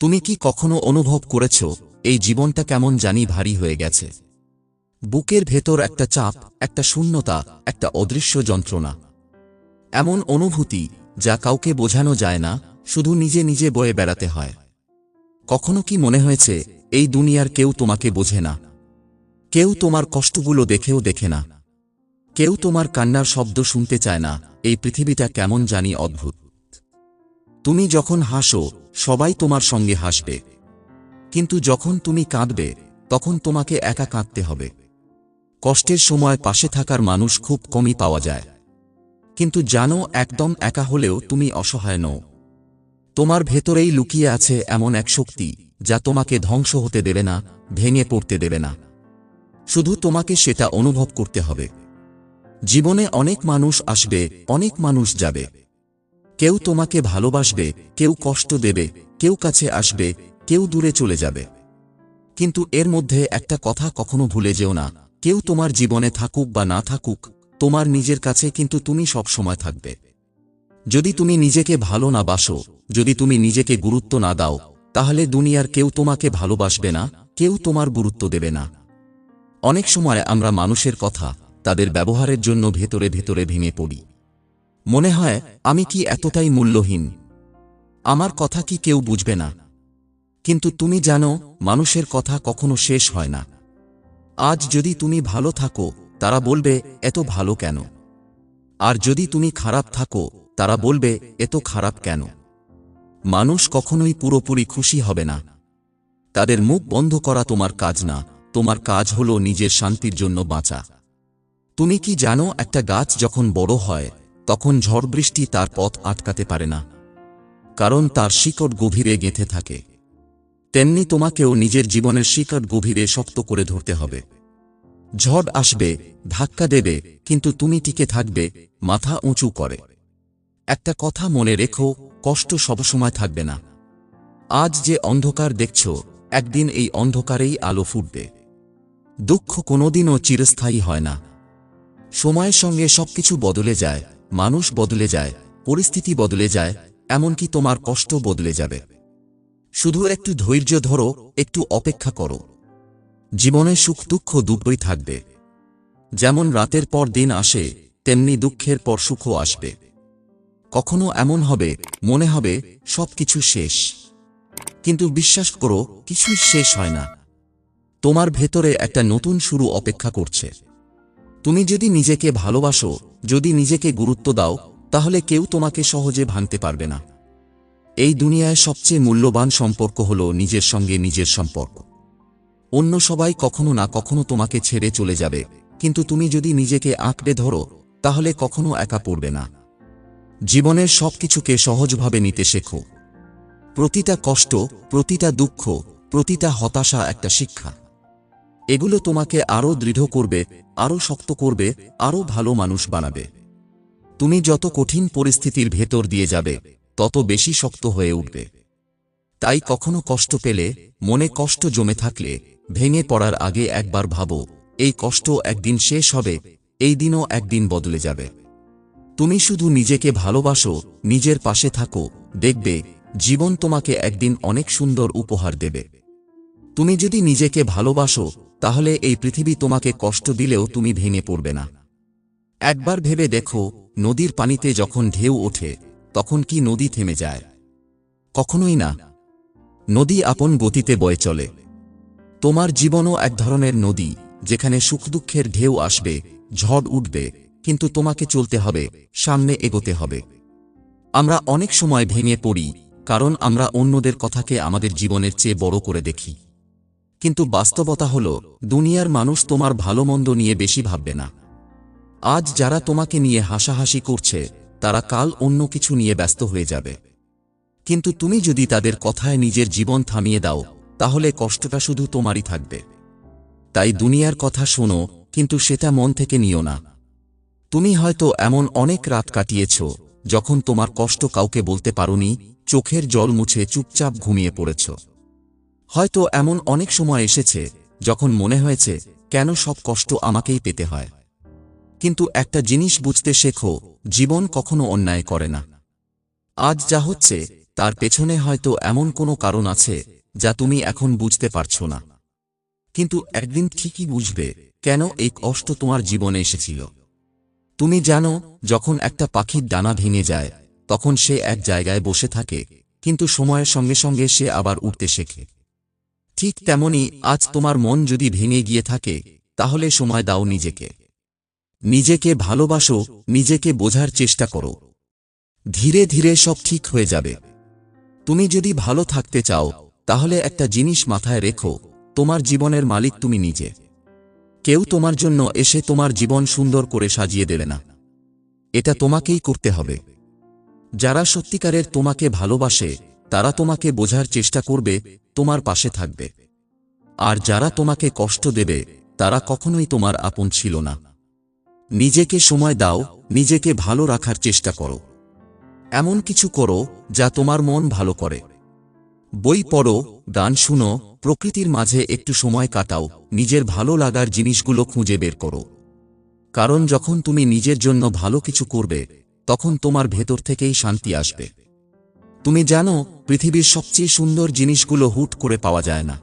তুমি কি কখনো অনুভব করেছ, এই জীবনটা কেমন জানি ভারী হয়ে গেছে? বুকের ভেতর একটা চাপ, একটা শূন্যতা, একটা অদৃশ্য যন্ত্রণা। এমন অনুভূতি যা কাউকে বোঝানো যায় না, শুধু নিজে নিজে বয়ে বেড়াতে হয়। কখনো কি মনে হয়েছে, এই দুনিয়ার কেউ তোমাকে বোঝে না? কেউ তোমার কষ্টগুলো দেখেও দেখে না। কেউ তোমার কান্নার শব্দ শুনতে চায় না, এই পৃথিবীটা কেমন জানি অদ্ভুত। তুমি যখন হাসো সবাই তোমার সঙ্গে হাসবে। কিন্তু যখন তুমি কাঁদবে, তখন তোমাকে একা কাঁদতে হবে। কষ্টের সময় পাশে থাকার মানুষ খুব কমই পাওয়া যায়। কিন্তু জানো, একদম একা হলেও তুমি অসহায় নও। তোমার ভেতরেই লুকিয়ে আছে এমন এক শক্তি, যা তোমাকে ধ্বংস হতে দেবে না, ভেঙে পড়তে দেবে না। শুধু তোমাকে সেটা অনুভব করতে হবে। জীবনে অনেক মানুষ আসবে, অনেক মানুষ যাবে। কেউ তোমাকে ভালোবাসবে, কেউ কষ্ট দেবে, কেউ কাছে আসবে, কেউ দূরে চলে যাবে। কিন্তু এর মধ্যে একটা কথা কখনো ভুলে যেও না, কেউ তোমার জীবনে থাকুক বা না থাকুক, তোমার নিজের কাছে কিন্তু তুমি সব সময় থাকবে। যদি তুমি নিজেকে ভালো না বাসো, যদি তুমি নিজেকে গুরুত্ব না দাও, তাহলে দুনিয়ার কেউ তোমাকে ভালোবাসবে না, কেউ তোমার গুরুত্ব দেবে না। অনেক সময় আমরা মানুষের কথা, তাদের ব্যবহারের জন্য ভেতরে ভেতরে ভেঙে পড়ি। মনে হয়, আমি কি এতটাই মূল্যহীন? আমার কথা কি কেউ বুঝবে না। কিন্তু তুমি জানো, মানুষের কথা কখনো শেষ হয় না। আজ যদি তুমি ভালো থাকো, তারা বলবে, এত ভালো কেন? আর যদি তুমি খারাপ থাকো, তারা বলবে, এত খারাপ কেন? মানুষ কখনোই পুরোপুরি খুশি হবে না। তাদের মুখ বন্ধ করা তোমার কাজ না, তোমার কাজ হল নিজের শান্তির জন্য বাঁচা। তুমি কি জানো, একটা গাছ যখন বড় হয় তখন ঝড় বৃষ্টি তার পথ আটকাতে পারে না, কারণ তার শিকট গভীরে গেঁথে থাকে। তেমনি তোমাকেও নিজের জীবনের শিকট গভীরে শক্ত করে ধরতে হবে। ঝড় আসবে, ধাক্কা দেবে, কিন্তু তুমি টিকে থাকবে, মাথা উঁচু করে। একটা কথা মনে রেখো, কষ্ট সবসময় থাকবে না। আজ যে অন্ধকার দেখছ, একদিন এই অন্ধকারেই আলো ফুটবে। দুঃখ কোনোদিনও চিরস্থায়ী হয় না। সময়ের সঙ্গে সবকিছু বদলে যায়। মানুষ বদলে যায়, পরিস্থিতি বদলে যায়, এমনকি তোমার কষ্ট বদলে যাবে। শুধু একটু ধৈর্য ধরো, একটু অপেক্ষা করো। জীবনে সুখ, দুঃখ দুটোই থাকবে। যেমন রাতের পর দিন আসে, তেমনি দুঃখের পর সুখও আসবে। কখনো এমন হবে, মনে হবে, সবকিছু শেষ। কিন্তু বিশ্বাস করো, কিছুই শেষ হয় না। তোমার ভেতরে একটা নতুন শুরু অপেক্ষা করছে। তুমি যদি নিজেকে ভালোবাসো, যদি নিজেকে গুরুত্ব দাও, তাহলে কেউ তোমাকে সহজে ভাঙতে পারবে না। এই দুনিয়ায় সবচেয়ে মূল্যবান সম্পর্ক হল নিজের সঙ্গে নিজের সম্পর্ক। অন্য সবাই কখনো না কখনো তোমাকে ছেড়ে চলে যাবে, কিন্তু তুমি যদি নিজেকে আঁকড়ে ধরো, তাহলে কখনো একা পড়বে না। জীবনের সবকিছুকে সহজভাবে নিতে শেখো। প্রতিটা কষ্ট, প্রতিটা দুঃখ, প্রতিটা হতাশা একটা শিক্ষা। এগুলো তোমাকে আরও দৃঢ় করবে আরও শক্ত করবে আরও ভালো মানুষ বানাবে। তুমি যত কঠিন পরিস্থিতির ভেতর দিয়ে যাবে, তত বেশি শক্ত হয়ে উঠবে। তাই কখনো কষ্ট পেলে, মনে কষ্ট জমে থাকলে, ভেঙে পড়ার আগে একবার ভাবো, এই কষ্ট একদিন শেষ হবে, এই দিনও একদিন বদলে যাবে। তুমি শুধু নিজেকে ভালোবাসো, নিজের পাশে থাকো, দেখবে, জীবন তোমাকে একদিন অনেক সুন্দর উপহার দেবে। তুমি যদি নিজেকে ভালোবাসো তাহলে এই পৃথিবী তোমাকে কষ্ট দিলেও তুমি ভেঙে পড়বে না। একবার ভেবে দেখো, নদীর পানিতে যখন ঢেউ ওঠে, তখন কি নদী থেমে যায়? কখনোই না। নদী আপন গতিতে বয়ে চলে। তোমার জীবনও এক ধরনের নদী, যেখানে সুখ দুঃখের ঢেউ আসবে, ঝড় উঠবে, কিন্তু তোমাকে চলতে হবে, সামনে এগোতে হবে। আমরা অনেক সময় ভেঙে পড়ি, কারণ আমরা অন্যদের কথাকে আমাদের জীবনের চেয়ে বড় করে দেখি। কিন্তু বাস্তবতা হল, দুনিয়ার মানুষ তোমার ভালো মন্দ নিয়ে বেশি ভাববে না। আজ যারা তোমাকে নিয়ে হাসাহাসি করছে, তারা কাল অন্য কিছু নিয়ে ব্যস্ত হয়ে যাবে। কিন্তু তুমি যদি তাদের কথায় নিজের জীবন থামিয়ে দাও, তাহলে কষ্টটা শুধু তোমারই থাকবে। তাই দুনিয়ার কথা শোনো, কিন্তু সেটা মন থেকে নিও না। তুমি হয়তো এমন অনেক রাত কাটিয়েছ, যখন তোমার কষ্ট কাউকে বলতে পারোনি, চোখের জল মুছে চুপচাপ ঘুমিয়ে পড়েছ। হয়তো এমন অনেক সময় এসেছে যখন মনে হয়েছে, কেন সব কষ্ট আমাকেই পেতে হয়। কিন্তু একটা জিনিস বুঝতে শেখো, জীবন কখনো অন্যায় করে না। আজ যা হচ্ছে, তার পেছনে হয়তো এমন কোনো কারণ আছে, যা তুমি এখন বুঝতে পারছ না। কিন্তু একদিন ঠিকই বুঝবে, কেন এই কষ্ট তোমার জীবনে এসেছিল। তুমি জানো, যখন একটা পাখির ডানা ভেঙে যায়, তখন সে এক জায়গায় বসে থাকে, কিন্তু সময়ের সঙ্গে সঙ্গে সে আবার উঠতে শেখে। ঠিক তেমনি আজ তোমার মন যদি ভেঙে গিয়ে থাকে, তাহলে সময় দাও নিজেকে। নিজেকে ভালোবাসো, নিজেকে বোঝার চেষ্টা করো। ধীরে ধীরে সব ঠিক হয়ে যাবে। তুমি যদি ভালো থাকতে চাও, তাহলে একটা জিনিস মাথায় রেখো, তোমার জীবনের মালিক তুমি নিজে। কেউ তোমার জন্য এসে তোমার জীবন সুন্দর করে সাজিয়ে দেবে না। এটা তোমাকেই করতে হবে। যারা সত্যিকারের তোমাকে ভালোবাসে তারা তোমাকে বোঝার চেষ্টা করবে, তোমার পাশে থাকবে। আর যারা তোমাকে কষ্ট দেবে, তারা কখনোই তোমার আপন ছিল না। নিজেকে সময় দাও, নিজেকে ভালো রাখার চেষ্টা করো। এমন কিছু করো, যা তোমার মন ভালো করে। বই পড়ো, গান শুনো, প্রকৃতির মাঝে একটু সময় কাটাও, নিজের ভালো লাগার জিনিসগুলো খুঁজে বের করো। কারণ যখন তুমি নিজের জন্য ভালো কিছু করবে, তখন তোমার ভেতর থেকেই শান্তি আসবে। তুমি জানো পৃথিবীর সবচেয়ে সুন্দর জিনিসগুলো হুট করে পাওয়া যায় না।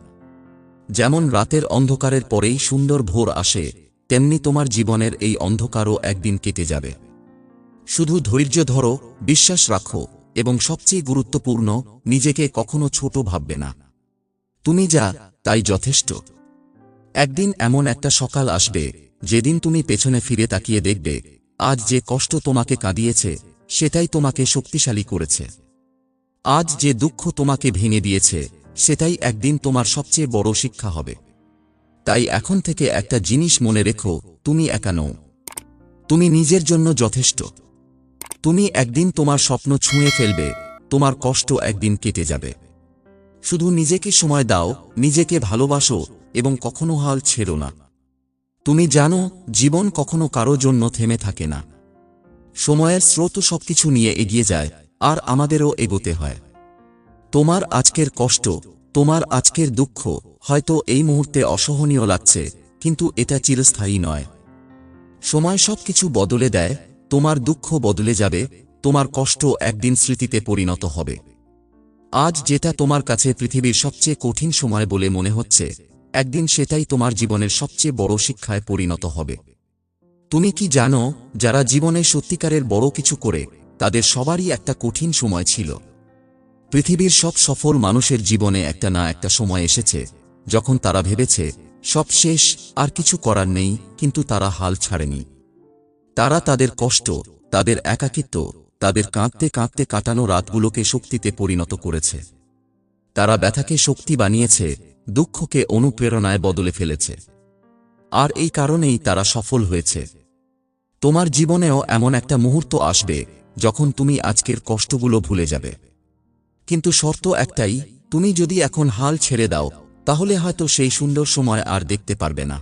যেমন রাতের অন্ধকারের পরেই সুন্দর ভোর আসে, তেমনি তোমার জীবনের এই অন্ধকারও একদিন কেটে যাবে। শুধু ধৈর্য ধরো, বিশ্বাস রাখো, এবং সবচেয়ে গুরুত্বপূর্ণ, নিজেকে কখনো ছোট ভাববে না। তুমি যা, তাই যথেষ্ট। একদিন এমন একটা সকাল আসবে, যেদিন তুমি পেছনে ফিরে তাকিয়ে দেখবে, আজ যে কষ্ট তোমাকে কাঁদিয়েছে, সেটাই তোমাকে শক্তিশালী করেছে। আজ যে দুঃখ তোমাকে ভেঙে দিয়েছে, সেটাই একদিন তোমার সবচেয়ে বড় শিক্ষা হবে। তাই এখন থেকে একটা জিনিস মনে রেখো, তুমি একা নও। তুমি নিজের জন্য যথেষ্ট। তুমি একদিন তোমার স্বপ্ন ছুঁয়ে ফেলবে, তোমার কষ্ট একদিন কেটে যাবে। শুধু নিজেকে সময় দাও, নিজেকে ভালোবাসো এবং কখনো হাল ছেড়ো না। তুমি জানো, জীবন কখনো কারও জন্য থেমে থাকে না। সময়ের স্রোত সবকিছু নিয়ে এগিয়ে যায় আর আমাদেরও এগোতে হয়। তোমার আজকের কষ্ট, তোমার আজকের দুঃখ হয়তো এই মুহূর্তে অসহনীয় লাগছে, কিন্তু এটা চিরস্থায়ী নয়। সময় সবকিছু বদলে দেয়, তোমার দুঃখ বদলে যাবে, তোমার কষ্ট একদিন স্মৃতিতে পরিণত হবে। আজ যেটা তোমার কাছে পৃথিবীর সবচেয়ে কঠিন সময় বলে মনে হচ্ছে, একদিন সেটাই তোমার জীবনের সবচেয়ে বড় শিক্ষায় পরিণত হবে। তুমি কি জানো, যারা জীবনে সত্যিকারের বড় কিছু করে তাদের সবারই একটা কঠিন সময় ছিল। পৃথিবীর সব সফল মানুষের জীবনে একটা না একটা সময় এসেছে, যখন তারা ভেবেছে, সব শেষ, আর কিছু করার নেই, কিন্তু তারা হাল ছাড়েনি। তারা তাদের কষ্ট, তাদের একাকিত্ব, তাদের কাঁদতে কাঁদতে কাটানো রাতগুলোকে শক্তিতে পরিণত করেছে। তারা ব্যথাকে শক্তি বানিয়েছে, দুঃখকে অনুপ্রেরণায় বদলে ফেলেছে। আর এই কারণেই তারা সফল হয়েছে। তোমার জীবনেও এমন একটা মুহূর্ত আসবে যখন তুমি আজকের কষ্টগুলো ভুলে যাবে। কিন্তু শর্ত একটাই, তুমি যদি এখন হাল ছেড়ে দাও, তাহলে হয়তো সেই সুন্দর সময় আর দেখতে পারবে না।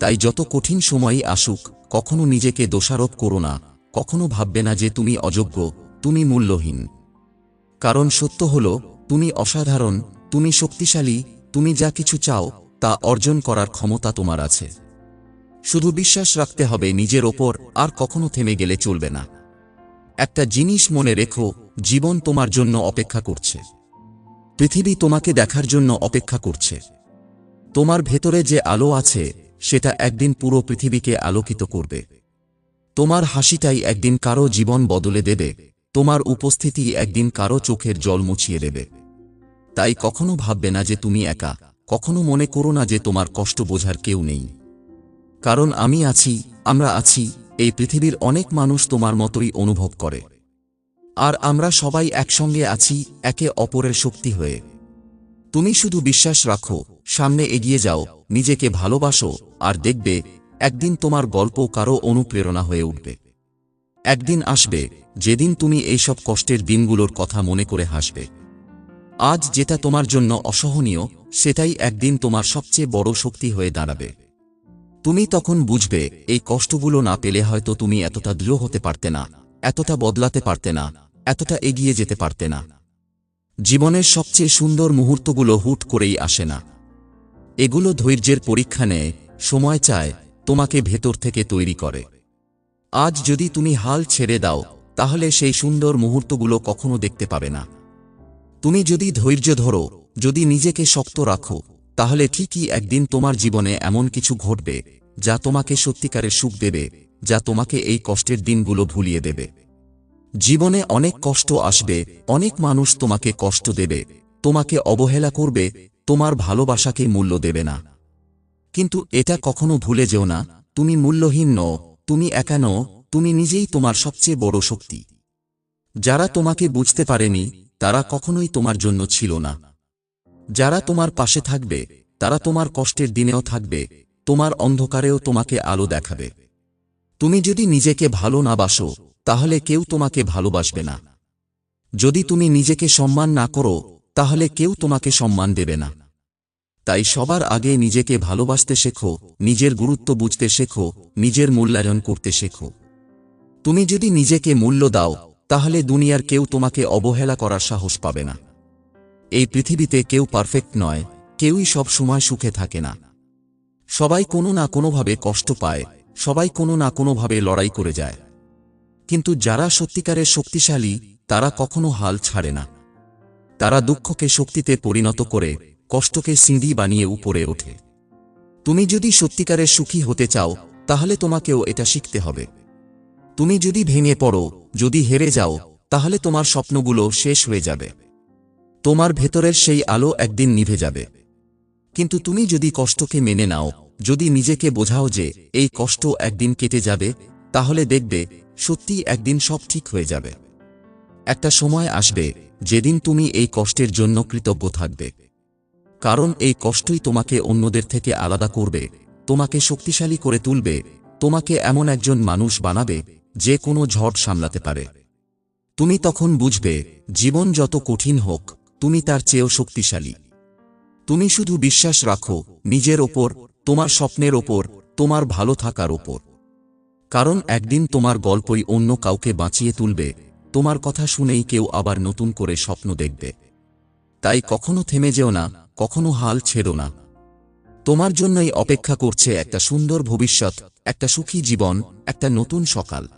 তাই যত কঠিন সময়ই আসুক, কখনো নিজেকে দোষারোপ করো না, কখনো ভাববে না যে তুমি অযোগ্য, তুমি মূল্যহীন। কারণ সত্য হল, তুমি অসাধারণ, তুমি শক্তিশালী, তুমি যা কিছু চাও, তা অর্জন করার ক্ষমতা তোমার আছে। শুধু বিশ্বাস রাখতে হবে নিজের ওপর, আর কখনো থেমে গেলে চলবে না। একটা জিনিস মনে রেখো, জীবন তোমার জন্য অপেক্ষা করছে। পৃথিবী তোমাকে দেখার জন্য অপেক্ষা করছে। তোমার ভেতরে যে আলো আছে, সেটা একদিন পুরো পৃথিবীকে আলোকিত করবে। তোমার হাসিটাই একদিন কারও জীবন বদলে দেবে। তোমার উপস্থিতি একদিন কারও চোখের জল মুছিয়ে দেবে। তাই কখনো ভাববে না যে তুমি একা। কখনো মনে করো না যে তোমার কষ্ট বোঝার কেউ নেই। কারণ আমি আছি, আমরা আছি এই পৃথিবীর অনেক মানুষ তোমার মতোই অনুভব করে। আর আমরা সবাই একসঙ্গে আছি, একে অপরের শক্তি হয়ে। তুমি শুধু বিশ্বাস রাখো, সামনে এগিয়ে যাও, নিজেকে ভালোবাসো, আর দেখবে, একদিন তোমার গল্প কারও অনুপ্রেরণা হয়ে উঠবে। একদিন আসবে, যেদিন তুমি এইসব কষ্টের দিনগুলোর কথা মনে করে হাসবে। আজ যেটা তোমার জন্য অসহনীয়, সেটাই একদিন তোমার সবচেয়ে বড় শক্তি হয়ে দাঁড়াবে। তুমি তখন বুঝবে, এই কষ্টগুলো না পেলে হয়তো তুমি এতটা দৃঢ় হতে পারতে না, এতটা বদলাতে পারতে না, এতটা এগিয়ে যেতে পারতে না। জীবনের সবচেয়ে সুন্দর মুহূর্তগুলো হুট করেই আসে না। এগুলো ধৈর্যের পরীক্ষা নেয়, সময় চায়, তোমাকে ভেতর থেকে তৈরি করে। আজ যদি তুমি হাল ছেড়ে দাও, তাহলে সেই সুন্দর মুহূর্তগুলো কখনো দেখতে পাবে না। তুমি যদি ধৈর্য ধরো, যদি নিজেকে শক্ত রাখো, তাহলে ঠিকই একদিন তোমার জীবনে এমন কিছু ঘটবে। যা তোমাকে সত্যিকারের সুখ দেবে, যা তোমাকে এই কষ্টের দিনগুলো ভুলিয়ে দেবে। জীবনে অনেক কষ্ট আসবে, অনেক মানুষ তোমাকে কষ্ট দেবে, তোমাকে অবহেলা করবে, তোমার ভালোবাসাকে মূল্য দেবে না। কিন্তু এটা কখনো ভুলে যেও না, তুমি মূল্যহীন নও, তুমি একা নও, তুমি নিজেই তোমার সবচেয়ে বড় শক্তি। যারা তোমাকে বুঝতে পারেনি, তারা কখনোই তোমার জন্য ছিল না। যারা তোমার পাশে থাকবে, তারা তোমার কষ্টের দিনেও থাকবে তোমার অন্ধকারেও তোমাকে আলো দেখাবে। তুমি যদি নিজেকে ভালো না বাসো, তাহলে কেউ তোমাকে ভালোবাসবে না। যদি তুমি নিজেকে সম্মান না করো, তাহলে কেউ তোমাকে সম্মান দেবে না। তাই সবার আগে নিজেকে ভালোবাসতে শেখো, নিজের গুরুত্ব বুঝতে শেখো, নিজের মূল্যায়ন করতে শেখো। তুমি যদি নিজেকে মূল্য দাও, তাহলে দুনিয়ার কেউ তোমাকে অবহেলা করার সাহস পাবে না। এই পৃথিবীতে কেউ পারফেক্ট নয়, কেউই সব সময় সুখে থাকে না। সবাই কোনো না কোনোভাবে কষ্ট পায়, সবাই কোনো না কোনোভাবে লড়াই করে যায়। কিন্তু যারা সত্যিকারের শক্তিশালী, তারা কখনো হাল ছাড়ে না। তারা দুঃখকে শক্তিতে পরিণত করে, কষ্টকে সিঁড়ি বানিয়ে উপরে ওঠে। তুমি যদি সত্যিকারের সুখী হতে চাও, তাহলে তোমাকেও এটা শিখতে হবে। তুমি যদি ভেঙে পড়ো, যদি হেরে যাও, তাহলে তোমার স্বপ্নগুলো শেষ হয়ে যাবে। তোমার ভেতরের সেই আলো একদিন নিভে যাবে। কিন্তু তুমি যদি কষ্টকে মেনে নাও, যদি নিজেকে বোঝাও যে এই কষ্ট একদিন কেটে যাবে, তাহলে দেখবে সত্যি একদিন সব ঠিক হয়ে যাবে। একটা সময় আসবে যেদিন তুমি এই কষ্টের জন্য কৃতজ্ঞ থাকবে। কারণ এই কষ্টই তোমাকে অন্যদের থেকে আলাদা করবে, তোমাকে শক্তিশালী করে তুলবে, তোমাকে এমন একজন মানুষ বানাবে যে কোনো ঝড় সামলাতে পারে। তুমি তখন বুঝবে, জীবন যত কঠিন হোক, তুমি তার চেয়েও শক্তিশালী। তুমি শুধু বিশ্বাস রাখো, নিজের ওপর, তোমার স্বপ্নের ওপর, তোমার ভালো থাকার ওপর। কারণ একদিন তোমার গল্পই অন্য কাউকে বাঁচিয়ে তুলবে, তোমার কথা শুনেই কেউ আবার নতুন করে স্বপ্ন দেখবে। তাই কখনো থেমে যেও না, কখনো হাল ছেড়ো না। তোমার জন্যই অপেক্ষা করছে একটা সুন্দর ভবিষ্যৎ, একটা সুখী জীবন, একটা নতুন সকাল।